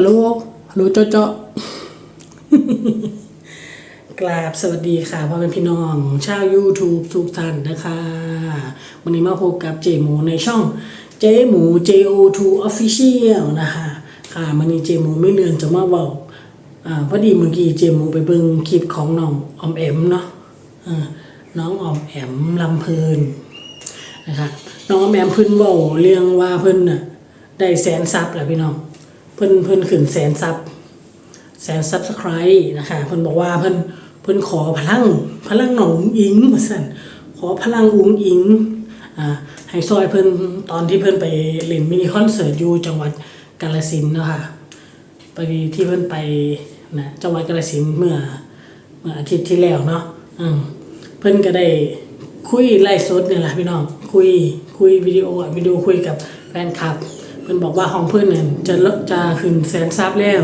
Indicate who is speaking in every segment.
Speaker 1: ฮัลโหล ฮัลโหลเจ้าเจ้ากราบสวัสดีค่ะพ่อเป็นพี่น้องชาว YouTube ทุกท่านนะคะ วันนี้มาพบกับเจหมูในช่องเจหมู JO2 Official นะคะค่ะวันนี้เจหมูไม่เลือนจะมาบอกอ่าพอดีเมื่อกี้เจหมูไปเบิ่งคลิปของน้องอมแอมเนาะน้องอมแอมลำเพลินนะคะน้องอมแอมเพิ่นเว้าเรื่องว่าเพิ่นน่ะได้แสนซับแหละพี่น้อง พิ่นเพิ่นขึ้นแสนซับแสนซับสไครต์นะคะเพิ่นบอกว่าเพิ่นเพิ่นขอพลังพลังหนองอุ๋งอิงว่าซั่นขอพลังอุ๋งอิงอ่าให้ซอยเพิ่นตอนที่เพิ่นไปเล่นมินิคอนเสิร์ตอยู่จังหวัดกาฬสินธุ์เนาะค่ะไปที่เพิ่นไปนะจังหวัดกาฬสินธุ์เมื่อเมื่ออาทิตย์ที่แล้วเนาะอืมเพิ่นก็ได้คุยไลฟ์สดเนี่ยแหละพี่น้องคุยคุยวิดีโอวิดีโอคุยกับแฟนคลับ พิ่นบอกว่าของเพิ่นเนี่ยจะจะขึ้นแสนซับแล้ว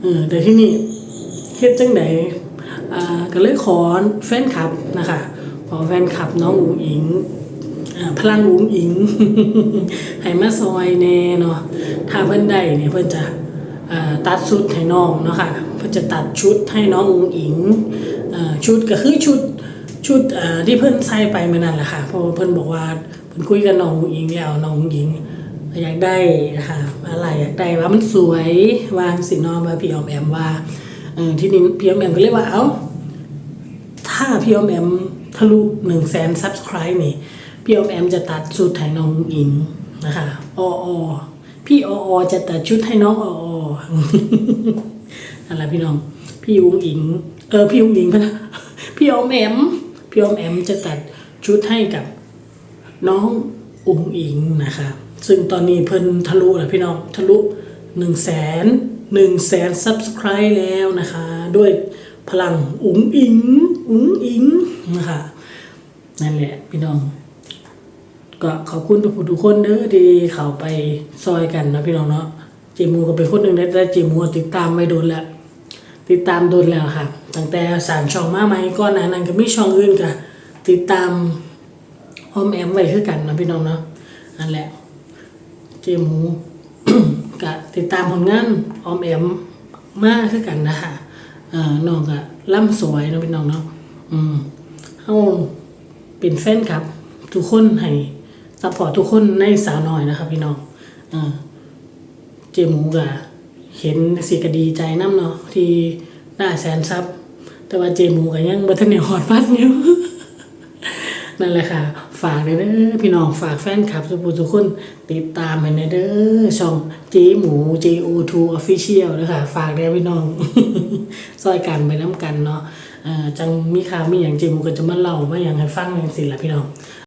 Speaker 1: เออแต่ที่นี่เฮ็ดจังไดอ่าก็เลยขอแฟนคลับนะคะขอแฟนคลับน้องอุ๋งอิงพลังอุ๋งอิงให้มาซอยแน่เนาะถ้าเพิ่นได้เนี่ยเพิ่นจะอ่าตัดชุดให้น้องเนาะค่ะเพิ่นจะตัดชุดให้น้องอุ๋งอิงอ่าชุดก็คือชุดชุดอ่าที่เพิ่นใส่ไปเมื่อนั้นแหละค่ะเพราะเพิ่นบอกว่าเพิ่นคุยกับน้องอุ๋งอิงแล้วน้องอุ๋งอิง อยากได้นะคะอะไรอยากได้ว่ามันสวยวางสินอมาพี่ออมแอมว่าเออที่นี่พี่ออมแอมก็เลยกว่าเอ้าถ้าพี่ออมแอมทะลุหนึ่งแสนซับสไครต์นี่พี่ออมแอมจะตัดชุดให้น้องอิงนะคะอออพี่อออจะตัดชุดให้น้องออออะไรพี่น้อง พี่อุ้งอิง เออพี่อุ้งอิงพะนะพี่ออมแอมพี่ออมแอมจะตัดชุดให้กับน้องอุ๋งอิงนะคะ ซึ่งตอนนี้เพิ่นทะลุแล้วพี่น้องทะลุหนึ่งแสนหนึ่งแสนซับสไครต์แล้วนะคะ ด้วยพลังอุ๋งอิงอุ๋งอิงนะคะนั่นแหละพี่น้อง ก็ขอบคุณทุกทุกคนเด้อที่เข้าไปซอยกันนะพี่น้องเนาะเจมูก็เป็นคนหนึ่งนะแต่เจมูติดตามไม่โดนแล้วติดตามโดนแล้วค่ะ ตั้งแต่สามช่องมาไหมก่อนน้านั้นก็มีช่องอื่นก็ติดตามออมแอมไว้คือกันนะพี่น้องเนาะอันแหละ เจหมูกะติดตามผลงานออมแอมมากคือกันนะคะอ่อน้องกะล่ำสวยเนาะพี่น้องเนาะอืมเฮาเป็นแฟนครับ ทุกคนให้ซัพพอร์ตทุกคนในสาวน้อยนะครับ พี่น้องเอ่าเจหมูกะเห็นสิกดีใจน้ำเนาะที่ได้แสนซับแต่ว่าเจหมูกะยังบ่ทันได้ฮอดพัดอยู่นั่นแหละค่ะ ฝากเลยเด้อพี่น้องฝากแฟนคลับทุกทุกคนติดตามให้ในเด้อช่องเจหมู JO2 Official นะคะฝากเด้อพี่น้องซอยกันไปน้ำกันเนาะจังมีข่าวมีอย่างเจหมูก็จะมาเล่ามาอย่างให้ฟังอย่างสิละพี่น้อง